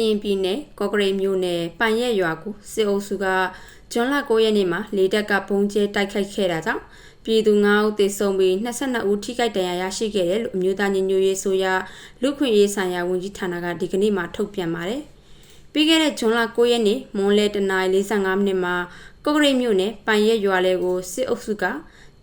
ရင်ပြည်နယ်ကော့ကရိတ်မြို့နယ်ပိုင်ရက်ရွာကိုစစ်အုပ်စုကဇွန်လ9ရက်နေ့မှာလေတပ်ကဘုံကျဲတိုက်ခိုက်ခဲ့တာကြောင့်ပြည်သူ9ဦးသေဆုံးပြီး22ဦးထိခိုက်ဒဏ်ရာရရှိခဲ့တယ်လို့အမျိုးသားညီညွတ်ရေးဆိုရလူခွင့်ရေးဆိုင်ရာဝန်ကြီးဌာနကဒီကနေ့မှထုတ်ပြန်ပါတယ်။ပြီးခဲ့တဲ့ဇွန်လ9ရက်နေ့မွန်လဲတနင်္လာ45မိနစ်မှာကော့ကရိတ်မြို့နယ်ပိုင်ရက်ရွာလဲကိုစစ်အုပ်စုက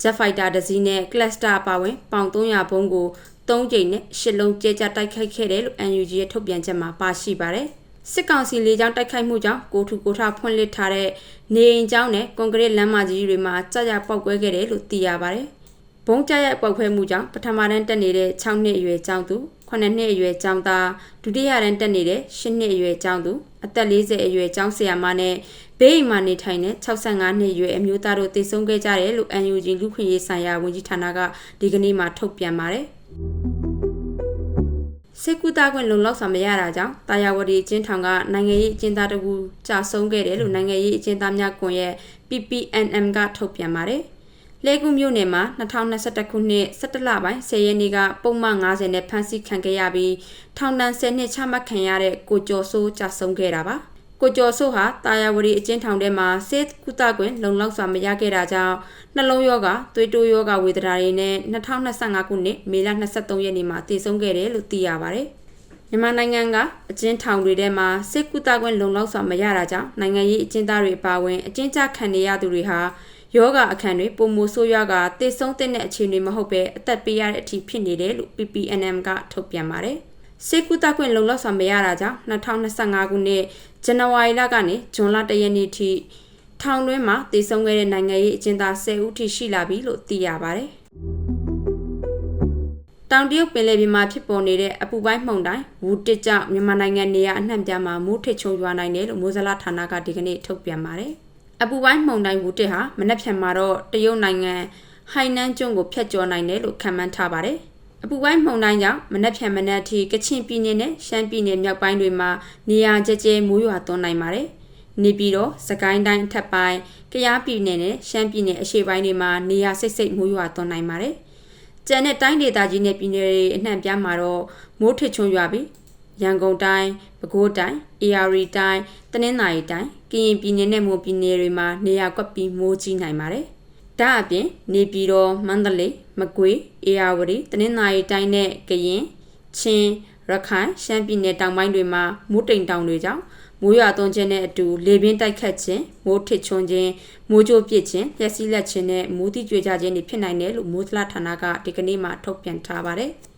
ဂျက်ဖိုက်တာတစ်စီးနဲ့ကလစတာပါဝင်ပေါင်300ဘုံကို ၃ကြိမ်နဲ့ရှစ်လုံးကျဲကျတိုက်ခိုက်ခဲ့တယ်လို့ NUG ရဲ့ထုတ်ပြန်ချက်မှာပါရှိပါတယ်။စစ်ကောင်စီလေကြောင်းတိုက်ခိုက်မှုကြောင့်ကိုထူကိုထဖွင့်လှစ်ထားတဲ့နေအိမ်ကျောင်းနဲ့ကွန်ကရစ်လမ်းမကြီးတွေမှာကြာကြာပေါက်ကွဲခဲ့တယ်လို့သိရပါတယ်။ဘုံကြရပေါက်ခွဲမှုကြောင့်ပထမတန်းတက်နေတဲ့6နှစ်အရွယ်ကျောင်းသူ9နှစ်အရွယ်ကျောင်းသားဒုတိယတန်းတက်နေတဲ့10နှစ်အရွယ်ကျောင်းသူအသက်40အရွယ်ကျောင်းဆရာမနဲ့ဘေးအိမ်မှာနေထိုင်တဲ့65နှစ်အရွယ်အမျိုးသားတို့တည်ဆုံခဲ့ကြတယ်လို့ NUG လူခွင့်ရေးဆိုင်ရာဝန်ကြီးဌာနကဒီကနေ့မှထုတ်ပြန်ပါတယ်။ စစ်ကူတာခွင့်လုံလောက်စွာမရတာကြောင့်တာယာဝတီအချင်းထောင်ကနိုင်ငံရေးအကျဉ်းသားတကူကြာဆုံးခဲ့တယ်လို့နိုင်ငံရေးအကျဉ်းသားများကွန်ရက် PPNM ကထုတ်ပြန်ပါတယ်။လဲကူမြို့နယ်မှာ2021ခုနှစ်17လပိုင်း10ရက်နေ့ကပုံမှန်90နဲ့ဖမ်းဆီးခံခဲ့ရပြီးထောင်ဒဏ်10နှစ်ချမှတ်ခံရတဲ့ကိုကျော်စိုးကြာဆုံးခဲ့တာပါ။ ကိုကျော်စိုးဟာတာယာဝတီအကျဉ်းထောင်ထဲမှာဆေးကုသခွင့်လုံလောက်စွာမရခဲ့တာကြောင့်နှလုံးရောဂါသွေးတိုးရောဂါဝေဒနာတွေနဲ့2025ခုနှစ်မေလ23ရက်နေ့မှာတည်ဆုံခဲ့တယ်လို့သိရပါတယ်။မြန်မာနိုင်ငံကအကျဉ်းထောင်တွေထဲမှာဆေးကုသခွင့်လုံလောက်စွာမရတာကြောင့်နိုင်ငံရေးအကျဉ်းသားတွေပါဝင်အကျဉ်းချခံနေရသူတွေဟာယောဂအခန့်တွေပုံမိုဆိုးရွားကတည်ဆုံတဲ့အခြေအနေမဟုတ်ပဲအသက်ပေးရတဲ့အထိဖြစ်နေတယ်လို့ PPNM ကထုတ်ပြန်ပါတယ်။ စေကူတာခွင့်လုံလောက်စွာမရတာကြောင့်2025ခုနှစ်ဇန်နဝါရီလကနေဇွန်လ1ရက်နေ့ထိထောင်တွင်းမှာတည်ဆုံခဲ့တဲ့နိုင်ငံရေးအကျဉ်းသား10ဦးထိရှိလာပြီလို့သိရပါတယ်။တောင်တရုတ်ပင်လယ်ပြင်မှာဖြစ်ပေါ်နေတဲ့အပူပိုင်းမှုန်တိုင်းဝူတစ်ကြောင့်မြန်မာနိုင်ငံနေရာအနှံ့ပြားမှာမိုးထစ်ချုံရွာနိုင်တယ်လို့မိုးစလာဌာနကဒီကနေ့ထုတ်ပြန်ပါတယ်။အပူပိုင်းမှုန်တိုင်းဝူတစ်ဟာမနက်ဖြန်မှာတော့တရုတ်နိုင်ငံဟိုင်နန်းကျွန်းကိုဖျက်ကျော်နိုင်တယ်လို့ခန့်မှန်းထားပါတယ်။ အပူပိုင်းမှုန်တိုင်းကြောင့်မနက်ဖြန်မနက်ထိကချင်ပြည်နယ်နဲ့ရှမ်းပြည်နယ်မြောက်ပိုင်းတွေမှာနေရာကျကျမိုးရွာသွန်းနိုင်ပါတယ်။နေပြည်တော်စကိုင်းတိုင်းအထက်ပိုင်းကယားပြည်နယ်နဲ့ရှမ်းပြည်နယ်အရှေ့ပိုင်းတွေမှာနေရာစိတ်စိတ်မိုးရွာသွန်းနိုင်ပါတယ်။ကျန်တဲ့တိုင်းဒေသကြီးနဲ့ပြည်နယ်တွေအနှံ့ပြားမှာတော့မိုးထချုံရွာပြီးရန်ကုန်တိုင်း၊ပဲခူးတိုင်း၊အေရီတိုင်း၊တနင်္သာရီတိုင်း၊ကရင်ပြည်နယ်နဲ့မွန်ပြည်နယ်တွေမှာနေရာကွက်ပြီးမိုးကြီးနိုင်ပါတယ်။ ဒါအပြင်နေပြည်တော်မန္တလေးမကွေးအေရဝတီတနင်္သာရီတိုင်းနဲ့ကရင်ချင်းရခိုင်ရှမ်းပြည်နယ်တောင်ပိုင်းတွေမှာမိုးတိမ်တောင်တွေကြောင့်မိုးရွာသွန်းခြင်းနဲ့အတူလေပြင်းတိုက်ခတ်ခြင်းမိုးထစ်ချွန်းခြင်းမိုးကြိုးပစ်ခြင်းလျှက်စီးလက်ခြင်းနဲ့မိုးတိကြွေကြခြင်းတွေဖြစ်နိုင်တယ်လို့မိုးသလဌာနကဒီကနေ့မှထုတ်ပြန်ထားပါတယ်။